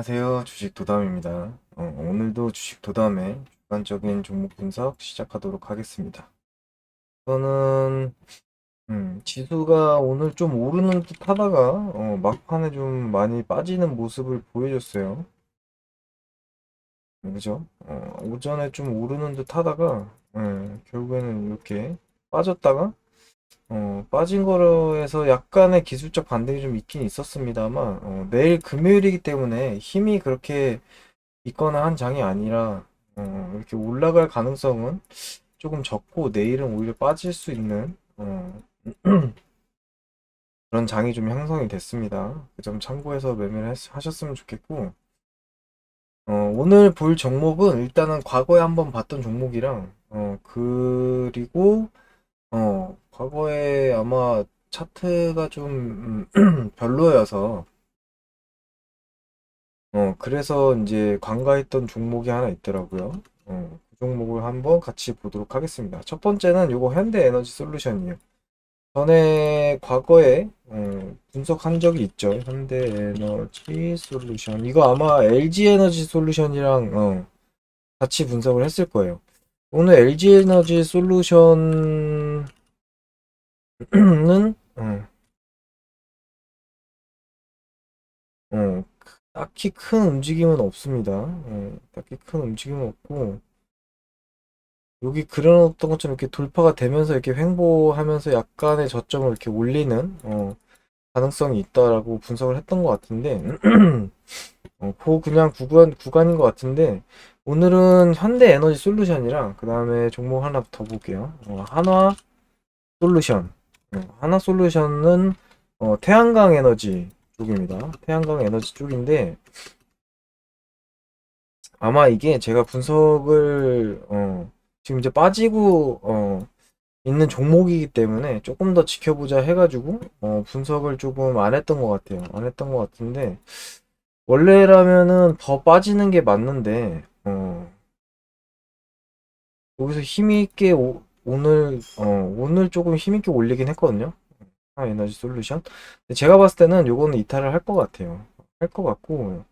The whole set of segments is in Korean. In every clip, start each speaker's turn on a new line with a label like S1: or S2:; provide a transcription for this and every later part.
S1: 안녕하세요. 주식 도담입니다. 어, 오늘도 주식 도담의 주관적인 종목 분석 시작하도록 하겠습니다. 저는 음, 지수가 오늘 좀 오르는 듯 하다가 어, 막판에 좀 많이 빠지는 모습을 보여줬어요. 음, 그죠? 어, 오전에 좀 오르는 듯 하다가 음, 예, 결국에는 이렇게 빠졌다가 어, 빠진 거로에서 약간의 기술적 반등이 좀 있긴 있었습니다만 어, 내일 금요일이기 때문에 힘이 그렇게 있거나 한 장이 아니라 어, 이렇게 올라갈 가능성은 조금 적고 내일은 오히려 빠질 수 있는 어, 그런 장이 좀 형성이 됐습니다. 그 점 참고해서 매매를 하셨으면 좋겠고 어, 오늘 볼 종목은 일단은 과거에 한번 봤던 종목이랑 어, 그리고 어, 과거에 아마 차트가 좀 음, 별로여서, 어, 그래서 이제 관가했던 종목이 하나 있더라고요. 어, 그 종목을 한번 같이 보도록 하겠습니다. 첫 번째는 요거 현대 에너지 솔루션이에요. 전에 과거에 어, 분석한 적이 있죠. 현대 에너지 솔루션. 이거 아마 LG 에너지 솔루션이랑 어, 같이 분석을 했을 거예요. 오늘 LG 에너지 솔루션은 음, 음, 딱히 큰 움직임은 없습니다. 음, 딱히 큰 움직임은 없고 여기 그려놓던 것처럼 이렇게 돌파가 되면서 이렇게 횡보하면서 약간의 저점을 이렇게 올리는 어, 가능성이 있다라고 분석을 했던 것 같은데 어, 그 그냥 구간, 구간인 것 같은데 오늘은 현대 에너지 솔루션이랑 그 다음에 종목 하나 더 볼게요 어, 한화 솔루션 어, 한화 솔루션은 어, 태양광 에너지 쪽입니다 태양광 에너지 쪽인데 아마 이게 제가 분석을 어, 지금 이제 빠지고 어, 있는 종목이기 때문에 조금 더 지켜보자 해가지고 어, 분석을 조금 안 했던 것 같아요. 안 했던 것 같은데 원래라면은 더 빠지는 게 맞는데 어, 여기서 힘이 있게 오, 늘 어, 오늘 조금 힘 있게 올리긴 했거든요. 아, 에너지 솔루션. 제가 봤을 때는 요거는 이탈을 할 것 같아요. 할 것 같고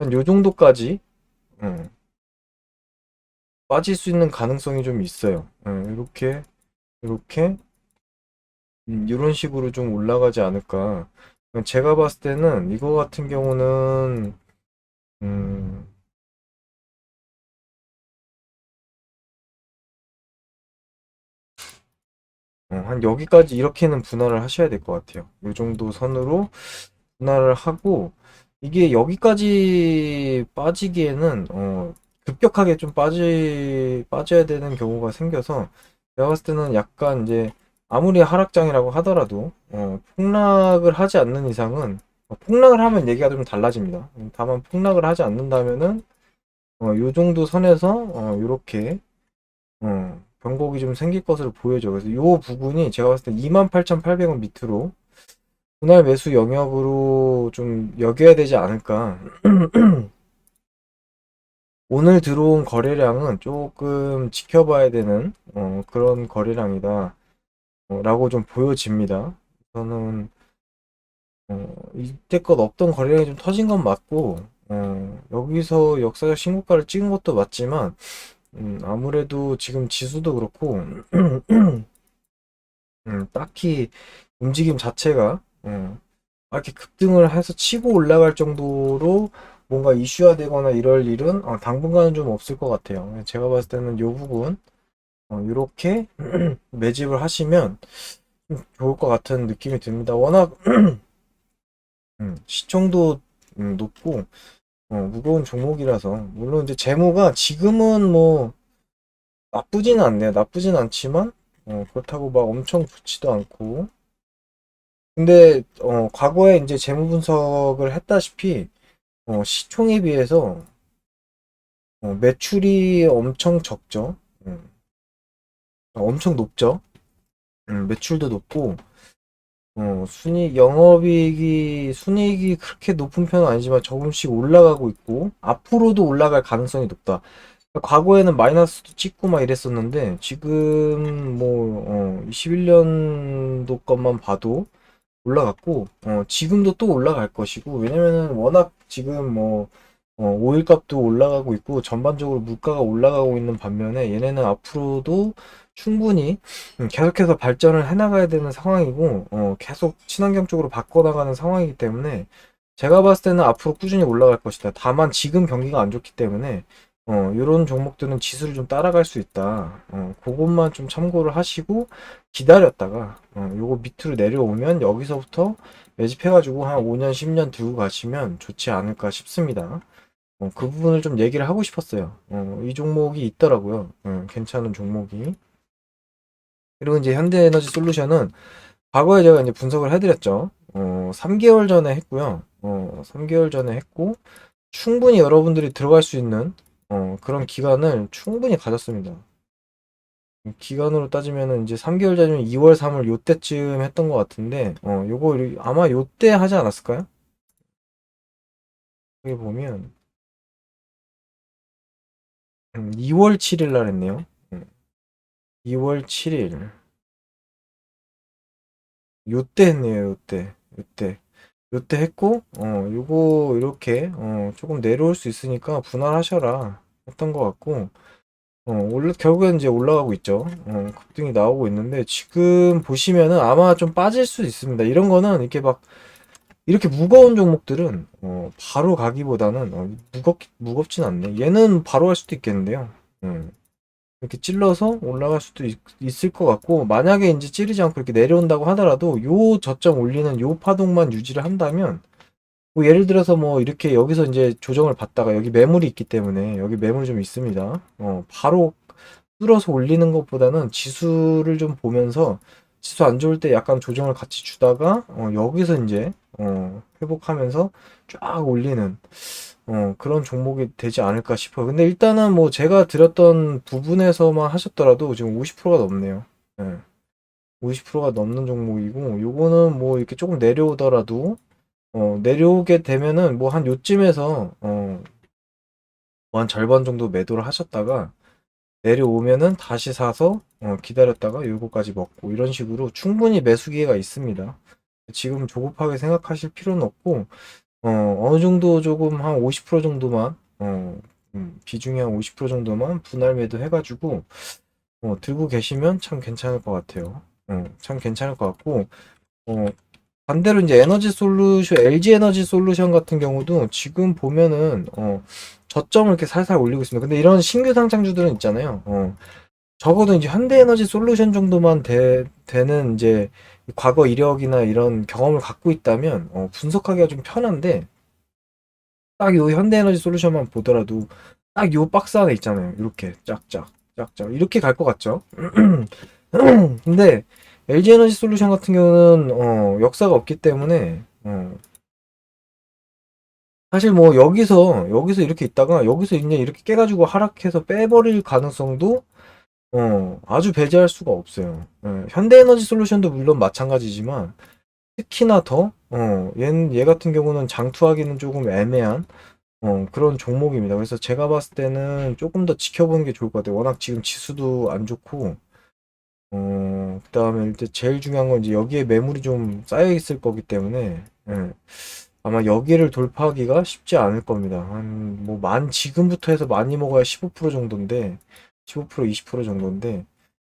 S1: 한 요 정도까지 어, 빠질 수 있는 가능성이 좀 있어요. 어, 이렇게 이렇게 음, 이런 식으로 좀 올라가지 않을까 그러니까 제가 봤을 때는 이거 같은 경우는 음, 음 한 여기까지 이렇게는 분할을 하셔야 될 것 같아요. 이 정도 선으로 분할을 하고 이게 여기까지 빠지기에는 어, 급격하게 좀 빠지 빠져야 되는 경우가 생겨서 내가 봤을 때는 약간 이제 아무리 하락장이라고 하더라도 어, 폭락을 하지 않는 이상은 어, 폭락을 하면 얘기가 좀 달라집니다. 다만 폭락을 하지 않는다면은 어, 요 정도 선에서 어, 요렇게 어, 변곡이 좀 생길 것으로 보여져. 그래서 요 부분이 제가 봤을 때 28,800원 밑으로 그날 매수 영역으로 좀 여겨야 되지 않을까 오늘 들어온 거래량은 조금 지켜봐야 되는 어, 그런 거래량이다 어, 라고 좀 보여집니다 저는 어, 이때껏 없던 거래량이 좀 터진 건 맞고 어, 여기서 역사적 신고가를 찍은 것도 맞지만 음, 아무래도 지금 지수도 그렇고 음, 딱히 움직임 자체가 음, 이렇게 급등을 해서 치고 올라갈 정도로 뭔가 이슈화되거나 이럴 일은 어, 당분간은 좀 없을 것 같아요. 제가 봤을 때는 이 부분 이렇게 어, 매집을 하시면 좋을 것 같은 느낌이 듭니다. 워낙 음, 시청도 음, 높고 어, 무거운 종목이라서 물론 이제 재무가 지금은 뭐 나쁘진 않네요. 나쁘진 않지만 그렇다고 막 엄청 좋지도 않고 근데 어, 과거에 이제 재무 분석을 했다시피 어, 시총에 비해서 어, 매출이 엄청 적죠. 음. 어, 엄청 높죠. 음, 매출도 높고 어, 순이 영업이익이 순이익이 그렇게 높은 편은 아니지만 조금씩 올라가고 있고 앞으로도 올라갈 가능성이 높다. 과거에는 마이너스도 찍고 막 이랬었는데 지금 뭐 어, 21년도 것만 봐도 올라갔고 어, 지금도 또 올라갈 것이고 왜냐면은 워낙 지금 뭐 어, 오일 값도 올라가고 있고 전반적으로 물가가 올라가고 있는 반면에 얘네는 앞으로도 충분히 음, 계속해서 발전을 해나가야 되는 상황이고 어, 계속 친환경 적으로 바꿔나가는 상황이기 때문에 제가 봤을 때는 앞으로 꾸준히 올라갈 것이다. 다만 지금 경기가 안 좋기 때문에 어, 요런 종목들은 지수를 좀 따라갈 수 있다. 어, 그것만 좀 참고를 하시고 기다렸다가 어, 요거 밑으로 내려오면 여기서부터 매집해가지고 한 5년, 10년 들고 가시면 좋지 않을까 싶습니다. 어, 그 부분을 좀 얘기를 하고 싶었어요. 어, 이 종목이 있더라고요. 어, 괜찮은 종목이. 그리고 이제 현대에너지 솔루션은 과거에 제가 이제 분석을 해드렸죠. 어, 3개월 전에 했고요. 어, 3개월 전에 했고 충분히 여러분들이 들어갈 수 있는 어, 그런 기간을 충분히 가졌습니다. 기간으로 따지면은 이제 3개월 전이면 2월, 3월 요때쯤 했던 것 같은데, 어, 요거 아마 요때 하지 않았을까요? 여기 보면, 2월 음, 7일 날 했네요. 2월 음. 7일. 요때 했네요, 요때. 요때. 요때 했고 어 요거 이렇게 어 조금 내려올 수 있으니까 분할하셔라 했던 것 같고 어 올라 결국엔 이제 올라가고 있죠 어 급등이 나오고 있는데 지금 보시면은 아마 좀 빠질 수 있습니다 이런 거는 이렇게 막 이렇게 무거운 종목들은 어 바로 가기보다는 어 무겁 무겁진 않네 얘는 바로 할 수도 있겠는데요 음. 이렇게 찔러서 올라갈 수도 있, 있을 것 같고 만약에 이제 찌르지 않고 이렇게 내려온다고 하더라도 요 저점 올리는 요 파동만 유지를 한다면 뭐 예를 들어서 뭐 이렇게 여기서 이제 조정을 받다가 여기 매물이 있기 때문에 여기 매물 좀 있습니다. 어, 바로 뚫어서 올리는 것보다는 지수를 좀 보면서 지수 안 좋을 때 약간 조정을 같이 주다가 어, 여기서 이제 어, 회복하면서 쫙 올리는 어, 그런 종목이 되지 않을까 싶어요. 근데 일단은 뭐 제가 드렸던 부분에서만 하셨더라도 지금 50%가 넘네요. 네. 예. 50%가 넘는 종목이고 요거는 뭐 이렇게 조금 내려오더라도 어, 내려오게 되면은 뭐 한 요쯤에서 어, 한 절반 정도 매도를 하셨다가 내려오면은 다시 사서 어, 기다렸다가 요거까지 먹고 이런 식으로 충분히 매수 기회가 있습니다. 지금 조급하게 생각하실 필요는 없고 어, 어느 정도 조금 한 50% 정도만 어, 음, 비중이 한 50% 정도만 분할 매도 해가지고 어, 들고 계시면 참 괜찮을 것 같아요. 어, 참 괜찮을 것 같고 어, 반대로 이제 에너지 솔루션 LG 에너지 솔루션 같은 경우도 지금 보면은 어, 저점을 이렇게 살살 올리고 있습니다. 근데 이런 신규 상장주들은 있잖아요. 어, 적어도 이제 현대에너지 솔루션 정도만 되, 되는 이제 과거 이력이나 이런 경험을 갖고 있다면 어, 분석하기가 좀 편한데 딱 요 현대에너지 솔루션만 보더라도 딱 이 박스 안에 있잖아요. 이렇게 쫙쫙 쫙쫙 이렇게 갈 것 같죠? 근데 LG 에너지 솔루션 같은 경우는 어, 역사가 없기 때문에 어, 사실 뭐 여기서 여기서 이렇게 있다가 여기서 이제 이렇게 깨가지고 하락해서 빼버릴 가능성도 어, 아주 배제할 수가 없어요. 예, 현대에너지 솔루션도 물론 마찬가지지만 특히나 더 어, 얘얘 같은 경우는 장투하기는 조금 애매한 어, 그런 종목입니다. 그래서 제가 봤을 때는 조금 더 지켜보는 게 좋을 것 같아요. 워낙 지금 지수도 안 좋고 어, 그 다음에 일단 제일 중요한 건 이제 여기에 매물이 좀 쌓여 있을 거기 때문에 예, 아마 여기를 돌파하기가 쉽지 않을 겁니다. 한뭐만 지금부터 해서 많이 먹어야 15% 정도인데 15% 20% 정도인데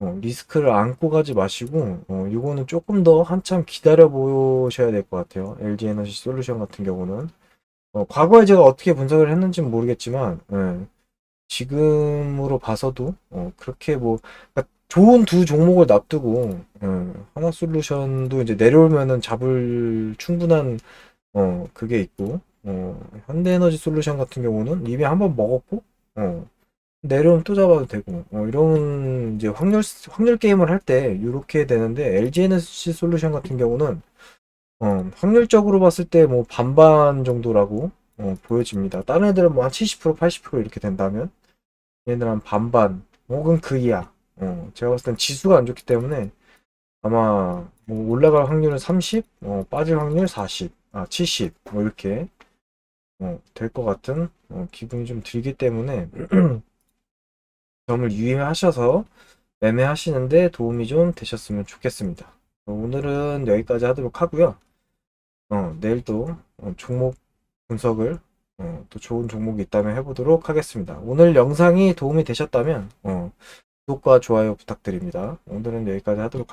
S1: 어, 리스크를 안고 가지 마시고 어, 이거는 조금 더 한참 기다려 보셔야 될 것 같아요. LG 에너지 솔루션 같은 경우는 어, 과거에 제가 어떻게 분석을 했는지는 모르겠지만 예, 지금으로 봐서도 어, 그렇게 뭐 그러니까 좋은 두 종목을 놔두고 예, 하나 솔루션도 이제 내려오면은 잡을 충분한 어, 그게 있고 어, 현대에너지 솔루션 같은 경우는 이미 한번 먹었고 어, 내려오면 또 잡아도 되고 어, 이런 이제 확률 확률 게임을 할 때 이렇게 되는데 LGNSC 솔루션 같은 경우는 어, 확률적으로 봤을 때 뭐 반반 정도라고 어, 보여집니다. 다른 애들은 뭐 한 70% 80% 이렇게 된다면 얘네들은 반반 혹은 그 이하. 어, 제가 봤을 땐 지수가 안 좋기 때문에 아마 뭐 올라갈 확률은 30, 어, 빠질 확률 40, 아 70, 뭐 이렇게 어, 될것 같은 어, 기분이 좀 들기 때문에 음, 점을 유의하셔서 매매하시는데 도움이 좀 되셨으면 좋겠습니다. 어, 오늘은 여기까지 하도록 하고요. 어, 내일 또 어, 종목 분석을 어, 또 좋은 종목이 있다면 해보도록 하겠습니다. 오늘 영상이 도움이 되셨다면 어, 구독과 좋아요 부탁드립니다. 오늘은 여기까지 하도록 하겠습니다.